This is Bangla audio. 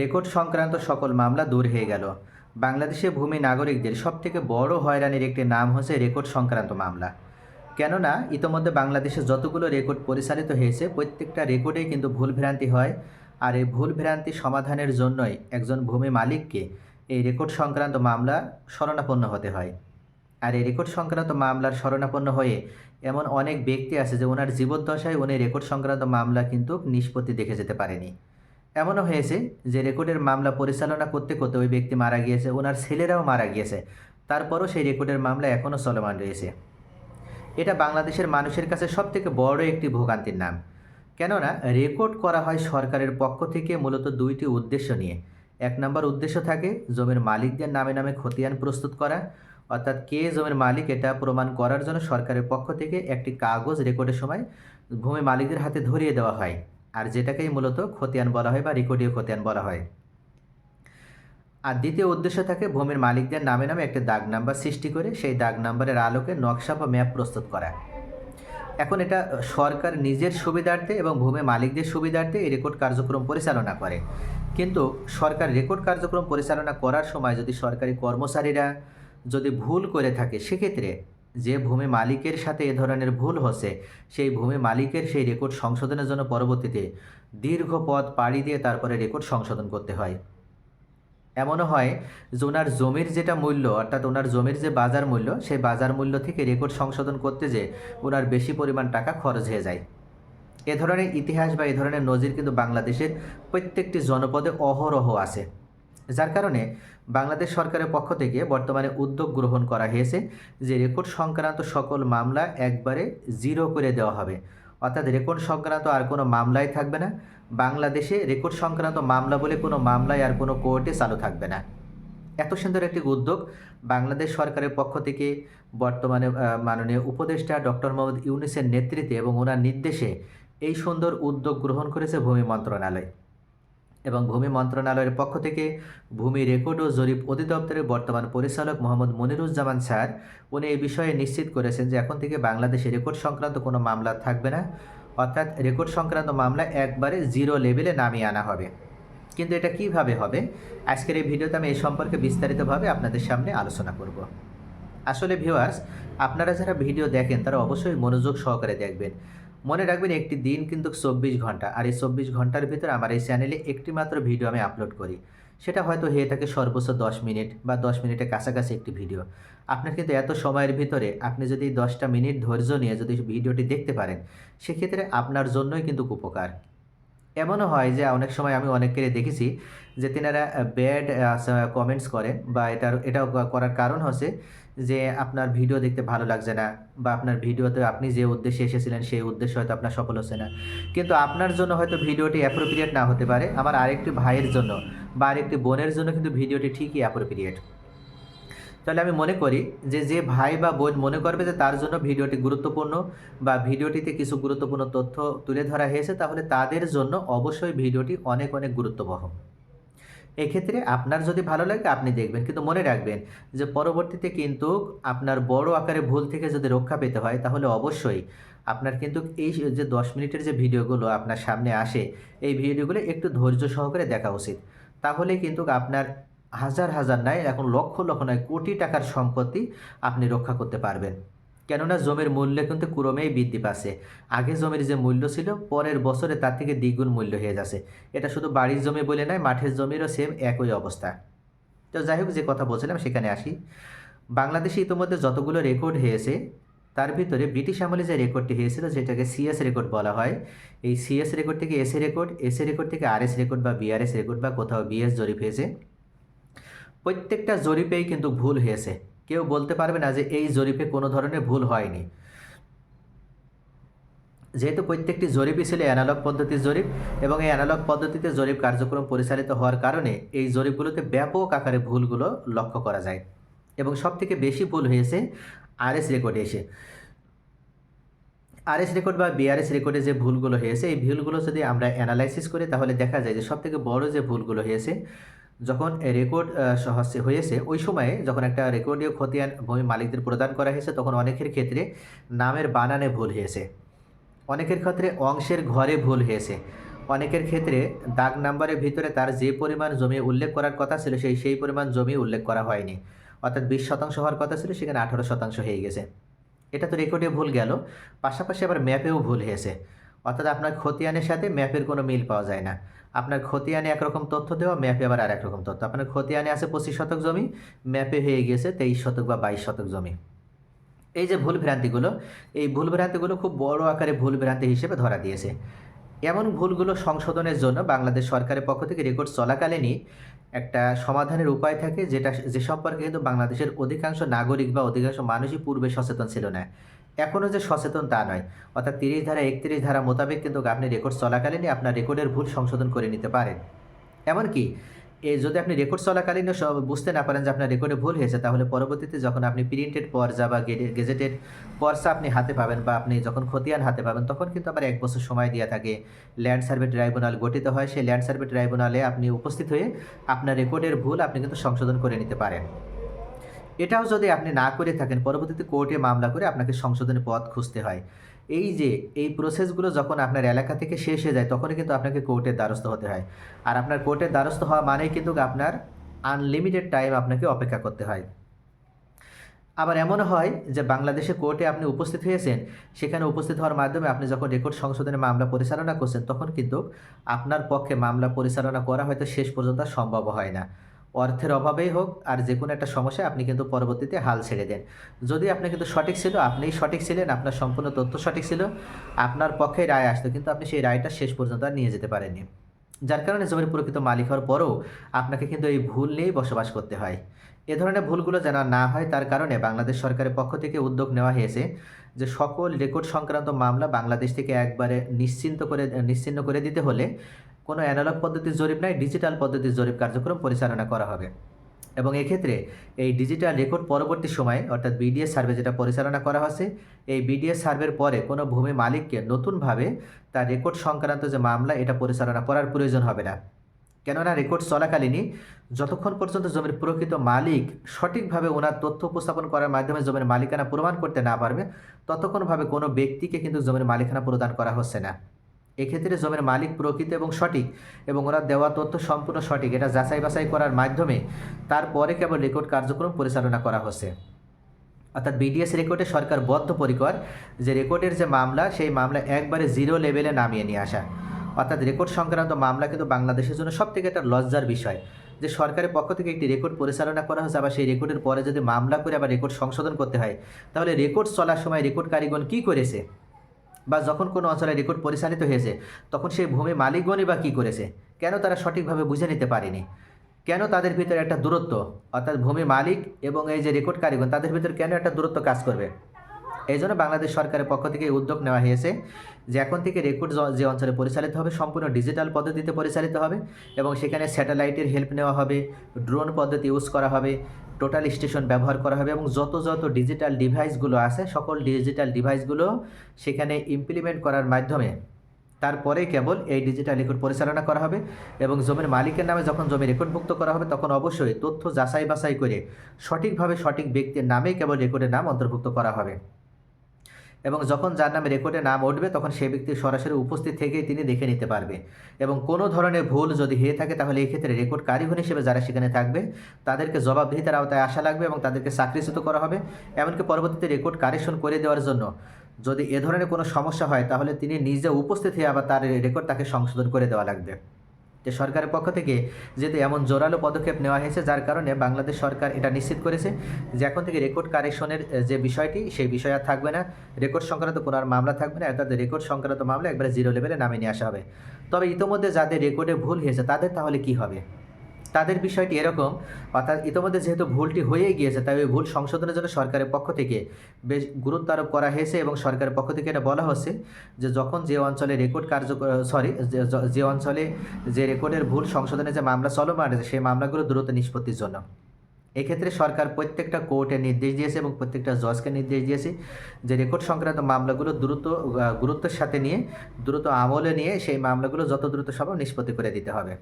রেকর্ড সংক্রান্ত সকল মামলা দূর হয়ে গেল। বাংলাদেশে ভূমি নাগরিকদের সবথেকে বড় হয়রানির একটি নাম হচ্ছে রেকর্ড সংক্রান্ত মামলা। কেননা, ইতোমধ্যে বাংলাদেশে যতগুলো রেকর্ড পরিচালিত হয়েছে, প্রত্যেকটা রেকর্ডেই কিন্তু ভুল ভ্রান্তি হয়। আর এই ভুল ভ্রান্তি সমাধানের জন্যই একজন ভূমি মালিককে এই রেকর্ড সংক্রান্ত মামলা শরণাপন্ন হতে হয়। আর এই রেকর্ড সংক্রান্ত মামলার শরণাপন্ন হয়ে এমন অনেক ব্যক্তি আছে যে ওনার জীবদ্দশায় উনি রেকর্ড সংক্রান্ত মামলা কিন্তু নিষ্পত্তি দেখে যেতে পারেনি। এমনও হয়েছে যে রেকর্ডের মামলা পরিচালনা করতে করতে ওই ব্যক্তি মারা গিয়েছে, ওনার ছেলেরাও মারা গিয়েছে। তারপরও সেই রেকর্ডের মামলা এখনও চলমান রয়েছে। এটা বাংলাদেশের মানুষের কাছে সবথেকে বড় একটি ভোগান্তির নাম। কেননা, রেকর্ড করা হয় সরকারের পক্ষ থেকে মূলত দুইটি উদ্দেশ্য নিয়ে। এক নম্বর উদ্দেশ্য থাকে জমির মালিকদের নামে নামে খতিয়ান প্রস্তুত করা, অর্থাৎ কে জমির মালিক এটা প্রমাণ করার জন্য সরকারের পক্ষ থেকে একটি কাগজ রেকর্ডের সময় ভূমি মালিকদের হাতে ধরিয়ে দেওয়া হয়। যেটাকেই মূলত খতিয়ান বলা হয় বা রেকর্ডীয় খতিয়ান বলা হয়। আর দ্বিতীয় উদ্দেশ্য থাকে ভূমির মালিকদের নামে নামে একটি দাগ নাম্বার সৃষ্টি করে সেই দাগ নাম্বারের আলোকে নকশা বা ম্যাপ প্রস্তুত করা। এখন এটা সরকার নিজের সুবিধার্থে এবং ভূমি মালিকদের সুবিধার্থে এই রেকর্ড কার্যক্রম পরিচালনা করে। কিন্তু সরকার রেকর্ড কার্যক্রম পরিচালনা করার সময় যদি সরকারি কর্মচারীরা যদি ভুল করে থাকে, সেক্ষেত্রে যে ভূমি মালিকের সাথে এ ধরনের ভুল হচ্ছে, সেই ভূমি মালিকের সেই রেকর্ড সংশোধনের জন্য পরবর্তীতে দীর্ঘ পথ পাড়ি দিয়ে তারপরে রেকর্ড সংশোধন করতে হয়। এমনও হয় যে ওনার জমির যেটা মূল্য, অর্থাৎ ওনার জমির যে বাজার মূল্য, সেই বাজার মূল্য থেকে রেকর্ড সংশোধন করতে যে ওনার বেশি পরিমাণ টাকা খরচ হয়ে যায়। এ ধরনের ইতিহাস বা এ ধরনের নজির কিন্তু বাংলাদেশের প্রত্যেকটি জনপদে অহরহ আছে। যার কারণে বাংলাদেশ সরকারের পক্ষ থেকে বর্তমানে উদ্যোগ গ্রহণ করা হয়েছে যে রেকর্ড সংক্রান্ত সকল মামলা একবারে জিরো করে দেওয়া হবে। অর্থাৎ রেকর্ড সংক্রান্ত আর কোনো মামলাই থাকবে না। বাংলাদেশে রেকর্ড সংক্রান্ত মামলা বলে কোনো মামলায় আর কোনো কোর্টে চালু থাকবে না। এত সুন্দর একটি উদ্যোগ বাংলাদেশ সরকারের পক্ষ থেকে বর্তমানে মাননীয় উপদেষ্টা ডক্টর মোহাম্মদ ইউনিসের নেতৃত্বে এবং ওনার নির্দেশে এই সুন্দর উদ্যোগ গ্রহণ করেছে ভূমি মন্ত্রণালয়। এবং ভূমি মন্ত্রণালয়ের পক্ষ থেকে ভূমি রেকর্ড ও জরিপ অধিদপ্তরের বর্তমান পরিচালক মোহাম্মদ মনিরুজ্জামান স্যার, উনি এই বিষয়ে নিশ্চিত করেছেন যে এখন থেকে বাংলাদেশে রেকর্ড সংক্রান্ত কোনো মামলা থাকবে না। অর্থাৎ রেকর্ড সংক্রান্ত মামলা একবারে জিরো লেভেলে নামিয়ে আনা হবে। কিন্তু এটা কীভাবে হবে? আজকের এই ভিডিওতে আমি এই সম্পর্কে বিস্তারিতভাবে আপনাদের সামনে আলোচনা করব। আসলে ভিউয়ার্স আপনারা যারা ভিডিও দেখেন তারা অবশ্যই মনোযোগ সহকারে দেখবেন। মনে রাখবেন একটি দিন কিন্তু চব্বিশ ঘণ্টা, আর এই চব্বিশ ঘণ্টার ভিতরে আমার এই চ্যানেলে একটি মাত্র ভিডিও আমি আপলোড করি। সেটা হয়তো হয়ে থাকে সর্বোচ্চ দশ মিনিট বা দশ মিনিটের কাছাকাছি একটি ভিডিও। আপনার কিন্তু এত সময়ের ভিতরে আপনি যদি দশটা মিনিট ধৈর্য নিয়ে যদি ভিডিওটি দেখতে পারেন, সেক্ষেত্রে আপনার জন্যই কিন্তু উপকার। এমনও হয় যে অনেক সময় আমি অনেকের দেখেছি যে তেনারা ব্যাড কমেন্টস করেন বা এটার, এটাও করার কারণ হচ্ছে যে আপনার ভিডিও দেখতে ভালো লাগছে না বা আপনার ভিডিওতে আপনি যে উদ্দেশ্যে এসেছিলেন সেই উদ্দেশ্য হয়তো আপনার সফল হচ্ছে না। কিন্তু আপনার জন্য হয়তো ভিডিওটি অ্যাপ্রোপ্রিয়েট না হতে পারে। আমার আরেকটি ভাইয়ের জন্য বা আরেকটি বোনের জন্য কিন্তু ভিডিওটি ঠিকই অ্যাপ্রোপ্রিয়েট তাহলে আমি মনে করি যে যে ভাই বা বোন মনে করবে যে, তার জন্য ভিডিওটি গুরুত্বপূর্ণ বা ভিডিওটিতে কিছু গুরুত্বপূর্ণ তথ্য তুলে ধরা হয়েছে, তাহলে তাদের জন্য অবশ্যই ভিডিওটি অনেক অনেক গুরুত্ববহ। এক্ষেত্রে আপনার যদি ভালো লাগে, আপনি দেখবেন। কিন্তু মনে রাখবেন যে, পরবর্তীতে কিন্তু আপনার বড় আকারে ভুল থেকে যদি রক্ষা পেতে হয়, তাহলে অবশ্যই আপনার কিন্তু এই যে দশ মিনিটের যে ভিডিওগুলো আপনার সামনে আসে, এই ভিডিওগুলো একটু ধৈর্য সহকারে দেখা উচিত। তাহলে কিন্তু আপনার হাজার হাজার নয় এখন লক্ষ লক্ষ নয় কোটি টাকার সম্পত্তি আপনি রক্ষা করতে পারবেন। কেননা জমির মূল্য কিন্তু ক্রমেই বৃদ্ধি পাচ্ছে। আগে জমির যে মূল্য ছিল, পরের বছরে তার থেকে দ্বিগুণ মূল্য হয়ে যাচ্ছে। এটা শুধু বাড়ির জমি বলে নয়, মাঠের জমিরও সেম একই অবস্থা। তো যাই হোক, যে কথা বলছিলাম সেখানে আসি। বাংলাদেশে ইতিমধ্যে যতগুলো রেকর্ড হয়েছে, তার ভিতরে ব্রিটিশ আমলে যে রেকর্ডটি হয়েছিল, যেটাকে সিএস রেকর্ড বলা হয়, এই সিএস রেকর্ড থেকে এসএ রেকর্ড এসএ রেকর্ড থেকে আরএস রেকর্ড বা বিআরএস রেকর্ড বা কোথাও বিএস জরিপ হয়েছে। প্রত্যেকটা জরিপেই কিন্তু ভুল হয়েছে। কেউ বলতে পারবে না যে এই জরিপে কোনো ধরনের ভুল হয়নি। যেহেতু প্রত্যেকটি জরিপই ছিল অ্যানালগ পদ্ধতির জরিপ এবং এই অ্যানালগ পদ্ধতিতে জরিপ কার্যক্রম পরিচালিত হওয়ার কারণে এই জরিপগুলোতে ব্যাপক আকারে ভুলগুলো লক্ষ্য করা যায় এবং সবথেকে বেশি ভুল হয়েছে আরএস রেকর্ডে এসে। আরএস রেকর্ড বা বিআরএস রেকর্ডে যে ভুলগুলো হয়েছে, এই ভুলগুলো যদি আমরা অ্যানালাইসিস করি, তাহলে দেখা যায় যে সবথেকে বড় যে ভুলগুলো হয়েছে যখন রেকর্ড হয়েছে, ওই সময়ে যখন একটা রেকর্ডীয় খতিয়ান ভূমি মালিকদের প্রদান করা হয়েছে, তখন অনেকের ক্ষেত্রে নামের বানানে ভুল হয়েছে। অনেকের ক্ষেত্রে অংশের ঘরে ভুল হয়েছে। অনেকের ক্ষেত্রে দাগ নাম্বারের ভিতরে তার যে পরিমাণ জমি উল্লেখ করার কথা ছিল, সেই সেই পরিমাণ জমি উল্লেখ করা হয়নি। অর্থাৎ বিশ শতাংশ হওয়ার কথা ছিল, সেখানে আঠারো শতাংশ হয়ে গেছে। এটা তো রেকর্ডে ভুল গেল। পাশাপাশি আবার ম্যাপেও ভুল হয়েছে। অর্থাৎ আপনার খতিয়ানের সাথে ম্যাপের কোনো মিল পাওয়া যায় না। আপনার খতিয়ানে একরকম তথ্য দেওয়া, ম্যাপে আবার আর একরকম তথ্য। আপনার খতিয়ানে আছে পঁচিশ শতক জমি, ম্যাপে হয়ে গিয়েছে তেইশ শতক বা বাইশ শতক জমি। এই যে ভুল ভ্রান্তিগুলো, এই ভুল ভ্রান্তিগুলো খুব বড় আকারে ভুল ভ্রান্তি হিসেবে ধরা দিয়েছে। এমন ভুলগুলো সংশোধনের জন্য বাংলাদেশ সরকারের পক্ষ থেকে রেকর্ড চলাকালীনই একটা সমাধানের উপায় থাকে, যেটা যে সম্পর্কে কিন্তু বাংলাদেশের অধিকাংশ নাগরিক বা অধিকাংশ মানুষই পূর্বে সচেতন ছিল না। এখনও যে সচেতন তা নয়। অর্থাৎ তিরিশ ধারা একত্রিশ ধারা মোতাবেক কিন্তু আপনি রেকর্ড চলাকালীনই আপনার রেকর্ডের ভুল সংশোধন করে নিতে পারেন। এমনকি, এ যদি আপনি রেকর্ড চলাকালীনও সব বুঝতে না পারেন যে আপনার রেকর্ডে ভুল হয়েছে, তাহলে পরবর্তীতে যখন আপনি প্রিন্টেড পর্জা বা গেজেটেড পর্চা আপনি হাতে পাবেন বা আপনি যখন খতিয়ান হাতে পাবেন, তখন কিন্তু আবার এক বছর সময় দেওয়া থাকে। ল্যান্ড সার্ভে ট্রাইব্যুনাল গঠিত হয়। সেই ল্যান্ড সার্ভে ট্রাইব্যুনালে আপনি উপস্থিত হয়ে আপনার রেকর্ডের ভুল আপনি কিন্তু সংশোধন করে নিতে পারেন। এটাও যদি আপনি না করে থাকেন, পরবর্তীতে কোর্টে মামলা করে আপনাকে সংশোধনের পথ খুঁজতে হয়। এই যে, এই প্রসেসগুলো যখন আপনার এলাকা থেকে শেষ হয়ে যায়, তখনই কিন্তু আপনাকে কোর্টের দ্বারস্থ হতে হয়। আর আপনার কোর্টের দ্বারস্থ হওয়া মানেই কিন্তু আপনার আনলিমিটেড টাইম আপনাকে অপেক্ষা করতে হয়। আবার এমন হয় যে, বাংলাদেশে কোর্টে আপনি উপস্থিত হয়েছেন, সেখানে উপস্থিত হওয়ার মাধ্যমে আপনি যখন রেকর্ড সংশোধনের মামলা পরিচালনা করছেন, তখন কিন্তু আপনার পক্ষে মামলা পরিচালনা করা হয়তো শেষ পর্যন্ত সম্ভব হয় না। অর্থের অভাবেই হোক আর যে কোনো একটা সমস্যায় আপনি কিন্তু পরবর্তীতে হাল ছেড়ে দেন। যদি আপনি কিন্তু সঠিক ছিল, আপনিই সঠিক ছিলেন, আপনার সম্পূর্ণ তথ্য সঠিক ছিল, আপনার পক্ষে রায় আসতো, কিন্তু আপনি সেই রায়টা শেষ পর্যন্ত আর নিয়ে যেতে পারেননি। যার কারণে জমির প্রকৃত মালিক হওয়ার পরেও আপনাকে কিন্তু এই ভুল নিয়েই বসবাস করতে হয়। এ ধরনের ভুলগুলো যেন না হয়, তার কারণে বাংলাদেশ সরকারের পক্ষ থেকে উদ্যোগ নেওয়া হয়েছে যে সকল রেকর্ড সংক্রান্ত মামলা বাংলাদেশ থেকে একবারে নিশ্চিন্ত করে, নিশ্চিন্ন করে দিতে হলে কোনো অ্যানালগ পদ্ধতির জরিপ নয় ডিজিটাল পদ্ধতির জরিপ কার্যক্রম পরিচালনা করা হবে। এবং এক্ষেত্রে এই ডিজিটাল রেকর্ড পরবর্তী সময়ে, অর্থাৎ বিডিএস সার্ভে যেটা পরিচালনা করা হচ্ছে, এই বিডিএস সার্ভের পরে কোনো ভূমি মালিককে নতুনভাবে তার রেকর্ড সংক্রান্ত যে মামলা, এটা পরিচালনা করার প্রয়োজন হবে না। কেননা রেকর্ড চলাকালীনই যতক্ষণ পর্যন্ত জমির প্রকৃত মালিক সঠিকভাবে ওনার তথ্য উপস্থাপন করার মাধ্যমে জমির মালিকানা প্রমাণ করতে না পারবে, ততক্ষণভাবে কোনো ব্যক্তিকে কিন্তু জমির মালিকানা প্রদান করা হচ্ছে না। এক্ষেত্রে জমির মালিক প্রকৃত এবং সঠিক এবং ওরা দেওয়া তথ্য সম্পূর্ণ সঠিক। এটা যাচাই বাছাই করার মাধ্যমে তারপরে কেবল রেকর্ড কার্যক্রম পরিচালনা করা হচ্ছে। অর্থাৎ বিডিএস রেকর্ডে সরকার বদ্ধপরিকর যে রেকর্ডের যে মামলা, সেই মামলা একবারে জিরো লেভেলে নামিয়ে নিয়ে আসা। অর্থাৎ রেকর্ড সংক্রান্ত মামলা কিন্তু বাংলাদেশের জন্য সব থেকে একটা লজ্জার বিষয়। যে সরকারের পক্ষ থেকে একটি রেকর্ড পরিচালনা করা হয়েছে, আবার সেই রেকর্ডের পরে যদি মামলা করে আবার রেকর্ড সংশোধন করতে হয়, তাহলে রেকর্ড চলার সময় রেকর্ড কারিগণ কী করেছে? বা যখন কোনো অঞ্চলে রেকর্ড পরিচালিত হয়েছে, তখন সেই ভূমি মালিকগণই বা কী করেছে? কেন তারা সঠিকভাবে বুঝে নিতে পারেনি? কেন তাদের ভিতরে একটা দূরত্ব? অর্থাৎ ভূমি মালিক এবং এই যে রেকর্ড কারিগণ তাদের ভিতরে কেন একটা দূরত্ব কাজ করবে? এই জন্য বাংলাদেশ সরকারের পক্ষ থেকে উদ্যোগ নেওয়া হয়েছে যে এখন থেকে রেকর্ড যে অঞ্চলে পরিচালিত হবে, সম্পূর্ণ ডিজিটাল পদ্ধতিতে পরিচালিত হবে এবং সেখানে স্যাটেলাইটের হেল্প নেওয়া হবে, ড্রোন পদ্ধতি ইউজ করা হবে, টোটাল স্টেশন ব্যবহার করা হবে এবং যত যত ডিজিটাল ডিভাইসগুলো আছে, সকল ডিজিটাল ডিভাইসগুলো সেখানে ইমপ্লিমেন্ট করার মাধ্যমে তারপরে কেবল এই ডিজিটাল রেকর্ড পরিচালনা করা হবে এবং জমির মালিকের নামে যখন জমি রেকর্ডভুক্ত করা হবে, তখন অবশ্যই তথ্য যাচাই বাছাই করে সঠিকভাবে সঠিক ব্যক্তির নামেই কেবল রেকর্ডের নাম অন্তর্ভুক্ত করা হবে। এবং যখন যার নামে রেকর্ডে নাম উঠবে, তখন সেই ব্যক্তি সরাসরি উপস্থিত থেকেই তিনি দেখে নিতে পারবে। এবং কোনো ধরনের ভুল যদি হয়ে থাকে, তাহলে এই ক্ষেত্রে রেকর্ড কারিগর হিসেবে যারা সেখানে থাকবে, তাদেরকে জবাবদিহিতার আওতায় আসা লাগবে এবং তাদেরকে চাকরিচ্যুত করা হবে। এমনকি পরবর্তীতে রেকর্ড কারেকশন করে দেওয়ার জন্য যদি এ ধরনের কোনো সমস্যা হয়, তাহলে তিনি নিজে উপস্থিত হয়ে আবার তার রেকর্ড তাকে সংশোধন করে দেওয়া লাগবে। যে সরকারের পক্ষ থেকে যেহেতু এমন জোরালো পদক্ষেপ নেওয়া হয়েছে, যার কারণে বাংলাদেশ সরকার এটা নিশ্চিত করেছে যে এখন থেকে রেকর্ড কারেকশনের যে বিষয়টি, সেই বিষয় আর থাকবে না। রেকর্ড সংক্রান্ত কোনো আর মামলা থাকবে না। অর্থাৎ রেকর্ড সংক্রান্ত মামলা একবারে জিরো লেভেলে নামিয়ে নিয়ে আসা হবে। তবে ইতোমধ্যে যাদের রেকর্ডে ভুল হয়েছে, তাদের তাহলে কি হবে? তাদের বিষয়টি এরকম, অর্থাৎ ইতিমধ্যে যেহেতু ভুলটি হয়েই গিয়েছে, তাই ওই ভুল সংশোধনের জন্য সরকারের পক্ষ থেকে বেশ গুরুত্ব আরোপ করা হয়েছে এবং সরকারের পক্ষ থেকে এটা বলা হচ্ছে যে যখন যে অঞ্চলে রেকর্ড কার্য সরি যে অঞ্চলে যে রেকর্ডের ভুল সংশোধনের যে মামলা চলমান আছে সেই মামলাগুলো দ্রুত নিষ্পত্তির জন্য। এক্ষেত্রে সরকার প্রত্যেকটা কোর্টে নির্দেশ দিয়েছে এবং প্রত্যেকটা জজকে নির্দেশ দিয়েছে যে রেকর্ড সংক্রান্ত মামলাগুলো দ্রুত গুরুত্বের সাথে নিয়ে, দ্রুত আমলে নিয়ে সেই মামলাগুলো যত দ্রুত সম্ভব নিষ্পত্তি করে দিতে হবে।